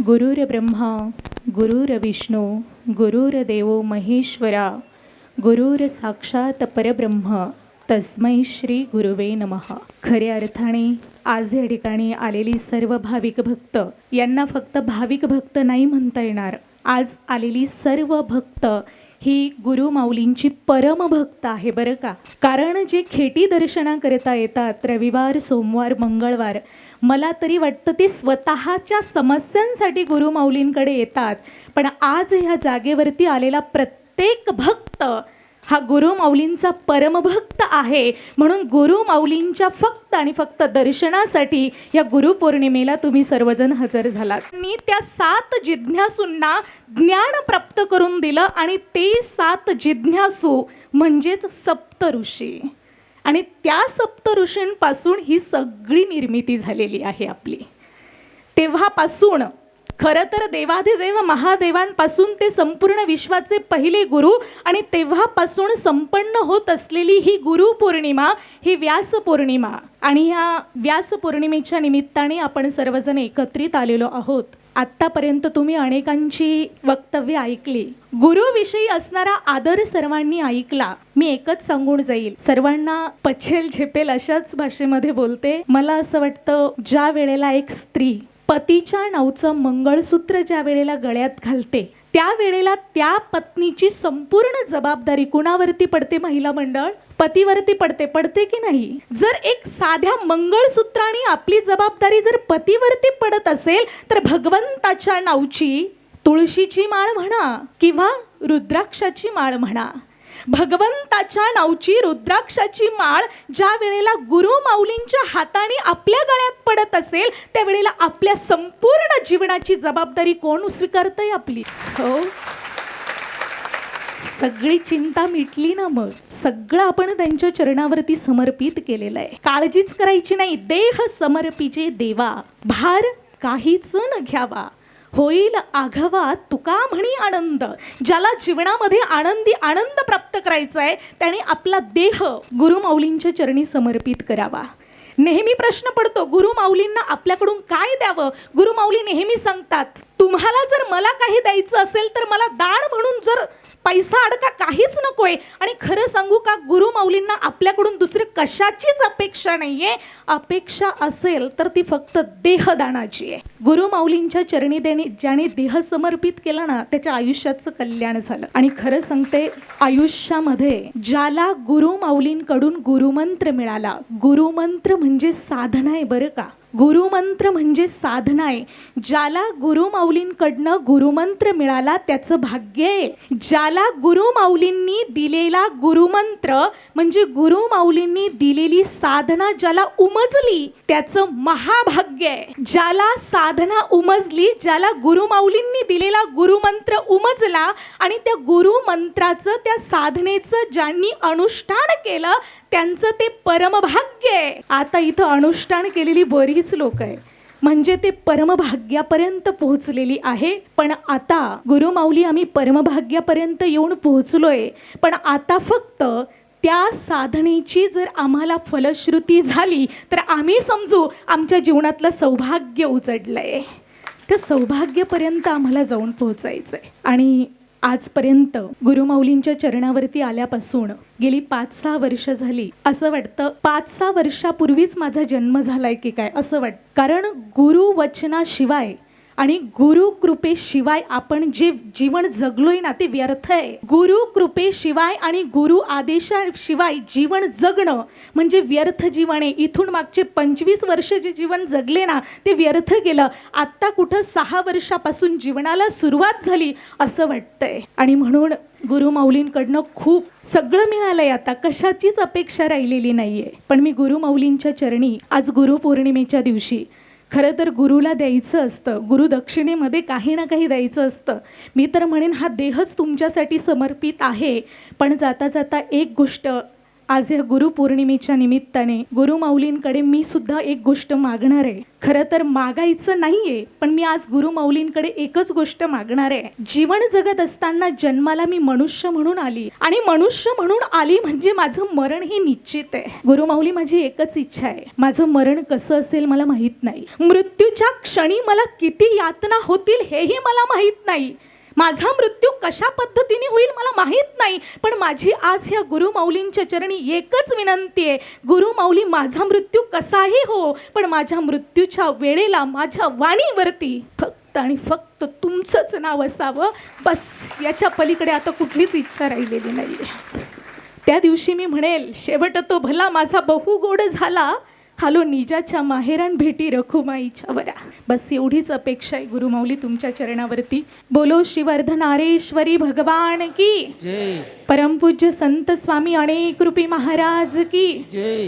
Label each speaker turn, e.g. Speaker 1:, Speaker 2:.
Speaker 1: गुरुर्ब्रह्मा गुरुर्विष्णू गुरुर्देवो महेश्वरा गुरुर साक्षात परब्रह्म तस्मै श्री गुरुवे नमः. खऱ्या अर्थाने आज या ठिकाणी आलेली सर्व भाविक भक्त यांना फक्त भाविक भक्त नाही म्हणता येणार आज आलेली सर्व भक्त ही गुरुमाऊलींची परमभक्त आहे बरं का? कारण जे खेटी दर्शना करता येतात रविवार सोमवार मंगळवार मला तरी वाटतं ते स्वतःच्या समस्यांसाठी गुरुमाऊलींकडे येतात. पण आज ह्या जागेवरती आलेला प्रत्येक भक्त हा गुरुमाऊलींचा परमभक्त आहे. म्हणून गुरुमाऊलींच्या फक्त आणि फक्त दर्शनासाठी या गुरुपौर्णिमेला तुम्ही सर्वजण हजर झालात. मी त्या सात जिज्ञासूंना ज्ञान प्राप्त करून दिलं आणि ते सात जिज्ञासू म्हणजेच सप्त ऋषी. आणि त्या सप्त ऋषींपासून ही सगळी निर्मिती झालेली आहे आपली. तेव्हापासून खरं तर देवाधिदेव महादेवांपासून ते संपूर्ण विश्वाचे पहिले गुरु आणि तेव्हापासून संपन्न होत असलेली ही गुरुपौर्णिमा ही व्यास पौर्णिमा. आणि ह्या व्यास पौर्णिमेच्या निमित्ताने आपण सर्वजण एकत्रित आलेलो आहोत. आत्तापर्यंत तुम्ही अनेकांची वक्तव्य ऐकली. गुरुविषयी असणारा आदर सर्वांनी ऐकला. मी एकच सांगून जाईल. सर्वांना पछेल झेपेल अशाच भाषेमध्ये बोलते. मला असं वाटतं ज्या वेळेला एक स्त्री पतीच्या नावचं मंगळसूत्र ज्या वेळेला गळ्यात घालते त्यावेळेला त्या पत्नीची संपूर्ण जबाबदारी कुणावरती पडते महिला मंडळ? पतीवरती पडते पडते की नाही? जर एक साध्या मंगळसूत्राने आपली जबाबदारी जर पतीवरती पडत असेल तर भगवंताच्या नावची तुळशीची माळ म्हणा किंवा रुद्राक्षाची माळ म्हणा. भगवंताच्या नावची रुद्राक्षाची माळ ज्या वेळेला गुरु माऊलींच्या हाताने आपल्या गळ्यात पडत असेल त्यावेळेला आपल्या संपूर्ण जीवनाची जबाबदारी कोण स्वीकारतंय आपली? हो. सगळी चिंता मिटली ना मग. सगळं आपण त्यांच्या चरणावरती समर्पित केलेलं आहे. काळजीच करायची नाही. देह समर्पिचे देवा. भार काहीच न घ्यावा. होईल आघावा तुका म्हणी आनंद. ज्याला जीवनामध्ये आनंदी आनंद प्राप्त करायचा आहे त्याने आपला देह गुरुमाऊलींच्या चरणी समर्पित करावा. नेहमी प्रश्न पडतो गुरुमाऊलींना आपल्याकडून काय द्यावं? गुरुमाऊली नेहमी सांगतात तुम्हाला जर मला काही द्यायचं असेल तर मला दान म्हणून जर पैसा अडका काहीच नकोय. आणि खरं सांगू का गुरु माऊलींना आपल्याकडून दुसरी कशाचीच अपेक्षा नाहीये. अपेक्षा असेल तर ती फक्त देहदानाची आहे. गुरुमाऊलींच्या चरणी देणे ज्याने देह समर्पित केला ना त्याच्या आयुष्याचं कल्याण झालं. आणि खरं सांगते आयुष्यामध्ये ज्याला गुरुमाऊलींकडून गुरुमंत्र मिळाला गुरुमंत्र म्हणजे साधना आहे बरं का. गुरुमंत्र म्हणजे साधना आहे. ज्याला गुरुमाऊलींकडनं गुरुमंत्र मिळाला त्याचं भाग्य आहे. ज्याला गुरुमाऊलींनी दिलेला गुरुमंत्र म्हणजे गुरुमाऊलींनी दिलेली साधना ज्याला उमजली त्याचं महाभाग्य आहे. ज्याला साधना उमजली ज्याला गुरुमाऊलींनी दिलेला गुरुमंत्र उमजला आणि त्या गुरुमंत्राचं त्या साधनेचं ज्यांनी अनुष्ठान केलं त्यांचं ते परमभाग्य आहे. आता इथं अनुष्ठान केलेली बरी बरीच लोक आहे. म्हणजे ते परमभाग्यापर्यंत पोहोचलेली आहे. पण आता गुरुमाऊली आम्ही परमभाग्यापर्यंत येऊन पोहोचलोय. पण आता फक्त त्या साधनेची जर आम्हाला फलश्रुती झाली तर आम्ही समजू आमच्या जीवनातलं सौभाग्य उचडलंय त्या सौभाग्यापर्यंत आम्हाला जाऊन पोहोचायचं आहे आणि आजपर्यंत गुरुमाऊलींच्या चरणावरती आल्यापासून गेली पाच सहा वर्ष झाली. असं वाटतं पाच सहा वर्षापूर्वीच माझा जन्म झालाय की काय असं वाटतं कारण गुरुवचनाशिवाय आणि गुरु कृपेशिवाय आपण जे जीवन जगलोय ना ते व्यर्थ आहे. गुरु कृपेशिवाय आणि गुरु आदेशाशिवाय जीवन जगणं म्हणजे व्यर्थ जीवन आहे. इथून मागचे पंचवीस वर्ष जे जीवन जगले ना ते व्यर्थ गेलं. आत्ता कुठं सहा वर्षापासून जीवनाला सुरुवात झाली असं वाटतंय. आणि म्हणून गुरुमाऊलींकडनं खूप सगळं मिळालंय आता. कशाचीच अपेक्षा राहिलेली नाहीये. पण मी गुरुमाऊलींच्या चरणी आज गुरुपौर्णिमेच्या दिवशी खरं तर गुरुला द्यायचं असतं. गुरुदक्षिणेमध्ये काही ना काही द्यायचं असतं. मी तर म्हणेन हा देहच तुमच्यासाठी समर्पित आहे. पण जाता जाता एक गोष्ट आज या गुरुपौर्णिमेच्या निमित्ताने गुरुमाऊलींकडे मी सुद्धा एक गोष्ट मागणार आहे. खरं तर मागायचं नाहीये पण मी आज गुरुमाऊलींकडे एकच गोष्ट मागणार आहे. जीवन जगत असताना जन्माला मी मनुष्य म्हणून आली. आणि मनुष्य म्हणून आली म्हणजे माझं मरण हे निश्चित आहे. गुरुमाऊली माझी एकच इच्छा आहे. माझं मरण कसं असेल मला माहीत नाही. मृत्यूच्या क्षणी मला किती यातना होतील हेही मला माहीत नाही. माझा मृत्यू कशा पद्धतीने होईल मला माहीत नाही पण माझी आज ह्या गुरुमाऊलींच्या चरणी एकच विनंती आहे. गुरुमाऊली माझा मृत्यू कसाही हो पण माझ्या मृत्यूच्या वेळेला माझ्या वाणीवरती फक्त आणि फक्त तुमचंच नाव असावं. बस याच्या पलीकडे आता कुठलीच इच्छा राहिलेली नाही बस त्या दिवशी मी म्हणेल शेवट तो भला माझा बहु गोड झाला. हालो निजाच्या माहेरान भेटी रखुमाईच्या वरा बस एवढीच अपेक्षा आहे गुरुमाऊली तुमच्या चरणावरती. बोलो श्रीवर्धनारेश्वरी भगवान की.
Speaker 2: जय.
Speaker 1: परमपूज्य संत स्वामी अनेक कृपी महाराज की.
Speaker 2: जय.